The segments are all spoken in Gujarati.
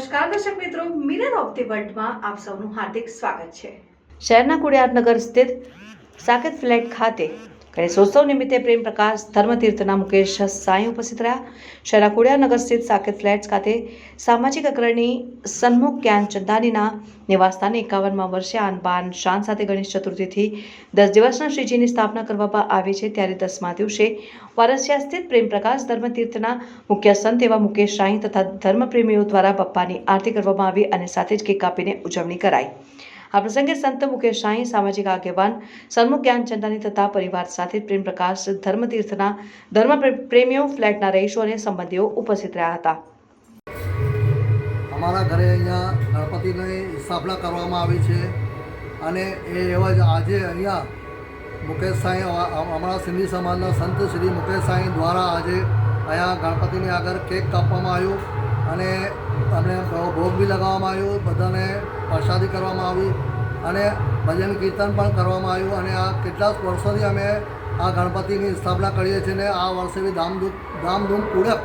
નમસ્કાર દર્શક મિત્રો મિરર ઓફ ધી વર્લ્ડમાં આપ સૌનું હાર્દિક સ્વાગત છે. શહેરના કુડિયારનગર સ્થિત સાકેત ફ્લેટ ખાતે ગણેશોત્સવ નિમિત્તે પ્રેમ પ્રકાશ ધર્મતીર્થના મુકેશ સાંઈ ઉપસ્થિત રહ્યા. શહેરના કુડિયારનગર સ્થિત સાકેત ફ્લેટ્સ ખાતે સામાજિક અગ્રણી સન્મુખ જ્ઞાન ચંદાનીના નિવાસસ્થાને એકાવનમાં વર્ષે આન બાન શાન સાથે ગણેશ ચતુર્થીથી દસ દિવસના શ્રીજીની સ્થાપના કરવામાં આવી છે. ત્યારે દસમા દિવસે વારસિયા સ્થિત પ્રેમ પ્રકાશ ધર્મતીર્થના મુખ્ય સંત એવા મુકેશ સાંઈ તથા ધર્મપ્રેમીઓ દ્વારા બપ્પાની આરતી કરવામાં આવી અને સાથે જ કેક કાપીને ઉજવણી કરાઈ. આ પ્રસંગે સંત મુકેશ સાંઈ સામાજિક આગેવાન સન્મુખ જ્ઞાનચંદાની તથા પરિવાર સાથે પ્રેમ પ્રકાશ ધર્મતીર્થના ધર્મ પ્રે- પ્રેમીઓ, ફ્લેટના રહીશો અને સંબંધીઓ ઉપસ્થિત રહ્યા હતા. અમારા ઘરે અહીંયા ગણપતિની સ્થાપના કરવામાં આવી છે અને એ એવા જ આજે અહીંયા મુકેશ સાંઈ અમારા સિંધી સમાજના સંત શ્રી મુકેશ સાંઈ દ્વારા આજે અહીંયા ગણપતિની આગળ કેક કાપવામાં આવ્યું. અને અમને ભોગ બી લગાવવામાં આવ્યો, બધાને પ્રસાદી કરવામાં આવી અને ભજન કીર્તન પણ કરવામાં આવ્યું અને આ કેટલાક વર્ષોથી અમે આ ગણપતિની સ્થાપના કરીએ છીએ ને આ વર્ષે બી ધામધૂમ ધામધૂમપૂર્વક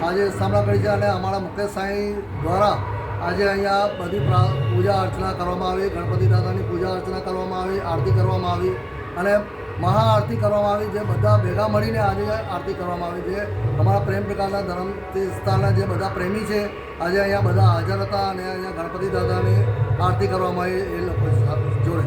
આજે સ્થાપના કરી છે અને અમારા મુકેશ સાંઈ દ્વારા આજે અહીંયા બધી પૂજા અર્ચના કરવામાં આવી, ગણપતિ દાદાની પૂજા અર્ચના કરવામાં આવી, આરતી કરવામાં આવી અને મહાઆરતી કરવામાં આવી જે બધા ભેગા મળીને આજે આરતી કરવામાં આવી છે. અમારા પ્રેમ પ્રકારના ધર્મ વિસ્તારના જે બધા પ્રેમી છે, આજે અહીંયા બધા હાજર હતા અને અહીંયા ગણપતિ દાદાની આરતી કરવામાં આવી એ લોકો જોડે.